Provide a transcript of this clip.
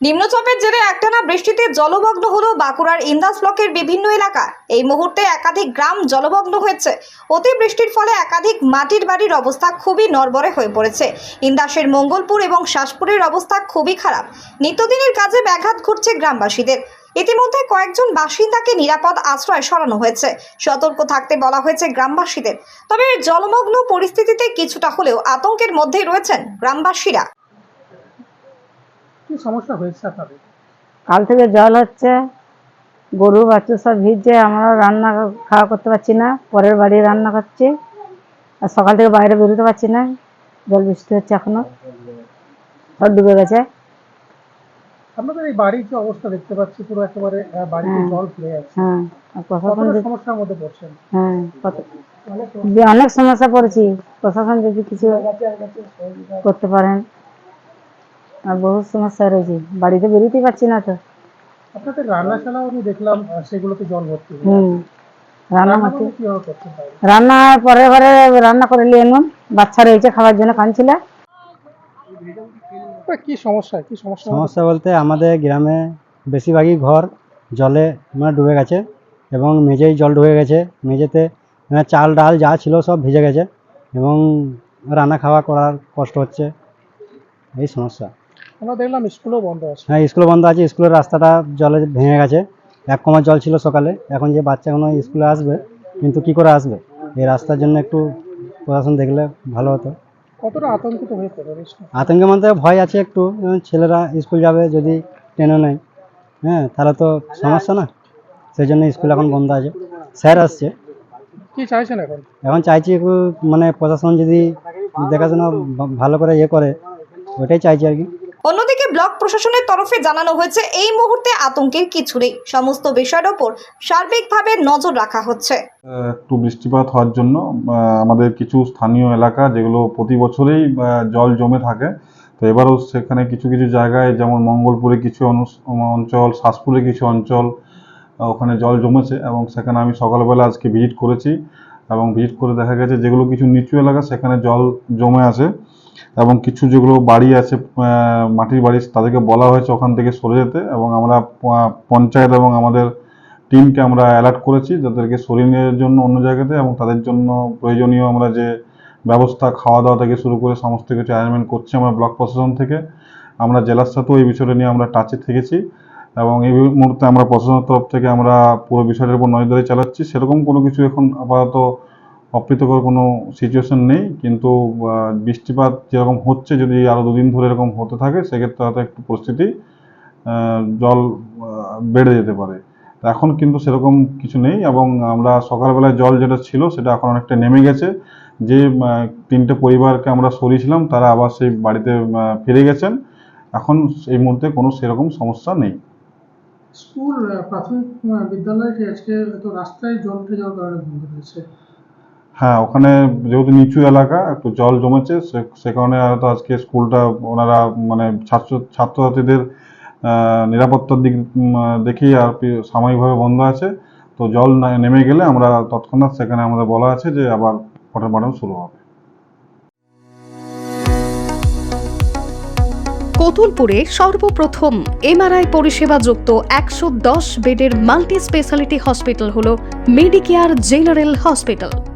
নিম্নচাপের জেরে একটানা বৃষ্টিতে জলমগ্ন হলো বাঁকুড়ার ইন্দাস ব্লকের বিভিন্ন এলাকা। এই মুহূর্তে একাধিক গ্রাম জলমগ্ন হয়েছে। অতি বৃষ্টির ফলে একাধিক মাটির বাড়ির অবস্থা খুবই নরবরে হয়ে পড়েছে। ইন্দাসের মঙ্গলপুর এবং শাসপুরের অবস্থা খুবই খারাপ। নিত্যদিনের কাজে ব্যাঘাত ঘটছে গ্রামবাসীদের। ইতিমধ্যে কয়েকজন বাসিন্দাকে নিরাপদ আশ্রয় সরানো হয়েছে। সতর্ক থাকতে বলা হয়েছে গ্রামবাসীদের। তবে জলমগ্ন পরিস্থিতিতে কিছুটা হলেও আতঙ্কের মধ্যেই রয়েছেন গ্রামবাসীরা। কি সমস্যা হয়েছে আপনাদের? কাল থেকে জল হচ্ছে গরু বাচ্চা সব ভিজছে আমরা রান্না খাওয়া করতে পারছি না পরের বাড়ি রান্না করছি আর সকাল থেকে বাইরে বেরোতে পারছি না জল বৃষ্টি হচ্ছে এখনও সব ডুবে গেছে। আপনাদের এই বাড়ির যে অবস্থা দেখতে পাচ্ছি পুরো একেবারে বাড়িতে হ্যাঁ। জল ফিরে যাচ্ছে হ্যাঁ প্রশাসন সমস্যার মধ্যে পড়ছেন? হ্যাঁ অনেক সমস্যা। পড়েছি প্রশাসন যদি কিছু করতে পারেন। আর বহু সমস্যা রয়েছে বাড়িতে বেরোতেই পারছি না তো। আপনাদের রান্নাশালাও আমি দেখলাম সেগুলোতে জল ভর্তি হুম রান্না রান্না পরে ঘরে রান্না করে নিয়ে এলাম বাচ্চা রয়েছে খাওয়ার জন্য কাঁদছিল কি সমস্যা কি সমস্যা? সমস্যা বলতে আমাদের গ্রামে বেশিরভাগই ঘর জলে মানে ডুবে গেছে এবং মেঝেই জল ডুবে গেছে। মেঝেতে মানে চাল ডাল যা ছিল সব ভিজে গেছে এবং রান্না খাওয়া করার কষ্ট হচ্ছে। এই সমস্যা। আমরা দেখলাম স্কুলও বন্ধ আছে। হ্যাঁ স্কুল বন্ধ আছে স্কুলের রাস্তাটা জলে ভেঙে গেছে। এক কমা জল ছিল সকালে এখন যে বাচ্চাগুলো স্কুলে আসবে কিন্তু কি করে আসবে? এই রাস্তার জন্য একটু প্রশাসন দেখলে ভালো হতো। কতটা আতঙ্কিত হয়ে পড়েছে আতঙ্কের মধ্যে ভয় আছে একটু ছেলেরা স্কুল যাবে যদি ট্রেনে নেয়। হ্যাঁ তাহলে তো সমস্যা না। সেই জন্য স্কুল এখন বন্ধ আছে। স্যার আসছে। কি চাইছেন এখন? এখন চাইছি একটু মানে প্রশাসন যদি দেখাশোনা ভালো করে ইয়ে করে ওটাই চাইছি আর কি। অন্যদিকে ব্লক প্রশাসনের তরফে জানানো হয়েছে, এই মুহূর্তে আতঙ্কের কিছু নেই। সমস্ত বিষয়ের ওপর সার্বিকভাবে নজর রাখা হচ্ছে। একটু বৃষ্টিপাত হওয়ার জন্য আমাদের কিছু স্থানীয় এলাকা যেগুলো প্রতি বছরেই জল জমে থাকে, তো এবারও সেখানে কিছু কিছু জায়গায়, যেমন মঙ্গলপুরে কিছু অঞ্চল, শাসপুরে কিছু অঞ্চল ওখানে জল জমেছে এবং সেখানে আমি সকালবেলা আজকে ভিজিট করেছি এবং ভিজিট করে দেখা গেছে যেগুলো কিছু নিচু এলাকা, সেখানে জল জমে আছে। এবং কিছু যেগুলো বাড়ি আছে মাটির বাড়ি তাদেরকে বলা হয়েছে ওখান থেকে সরে যেতে এবং আমরা পঞ্চায়েত এবং আমাদের টিমকে আমরা অ্যালার্ট করেছি যাদেরকে সরিয়ে জন্য অন্য জায়গাতে এবং তাদের জন্য প্রয়োজনীয় আমরা যে ব্যবস্থা খাওয়া দাওয়া থেকে শুরু করে সমস্ত কিছু অ্যারেঞ্জমেন্ট করছি আমরা ব্লক প্রশাসন থেকে। আমরা জেলার সাথেও এই বিষয়টা নিয়ে আমরা টাচে থেকেছি এবং এই মুহূর্তে আমরা প্রশাসনের তরফ থেকে আমরা পুরো বিষয়টার উপর নজরদারি চালাচ্ছি। সেরকম কোনো কিছু এখন আপাতত অপ্রীতকর কোনো সিচুয়েশন নেই, কিন্তু বৃষ্টিপাত যেরকম হচ্ছে, যদি আরও দুদিন ধরে এরকম হতে থাকে, সেক্ষেত্রে হয়তো একটু পরিস্থিতি জল বেড়ে যেতে পারে। এখন কিন্তু সেরকম কিছু নেই এবং আমরা সকালবেলায় জল যেটা ছিল, সেটা এখন অনেকটা নেমে গেছে। যে তিনটে পরিবারকে আমরা সরিয়েছিলাম, তারা আবার সেই বাড়িতে ফিরে গেছেন। এখন এই মুহূর্তে কোনো সেরকম সমস্যা নেই। স্কুল প্রাথমিক বিদ্যালয়টি আজকে তো রাস্তায় জল উঠে যাওয়ার কারণে বন্ধ হয়েছে হ্যাঁ ওখানে যেহেতু নিচু এলাকা, একটু জল জমেছে, সে- কারণে হয়তো আজকে স্কুলটা ওনারা মানে ছাত্র, ছাত্রছাত্রীদের নিরাপত্তার দিক দেখেই আর সাময়িকভাবে বন্ধ আছে। তো জল নেমে গেলে আমরা তৎক্ষণাৎ সেখানে আমাদের বলা আছে যে আবার পঠন পাঠন শুরু হবে। কতুলপুরে সর্বপ্রথম এমআরআই পরিষেবা যুক্ত একশো দশ বেডের মাল্টি স্পেশালিটি হসপিটাল হল মেডিকেয়ার জেনারেল হসপিটাল।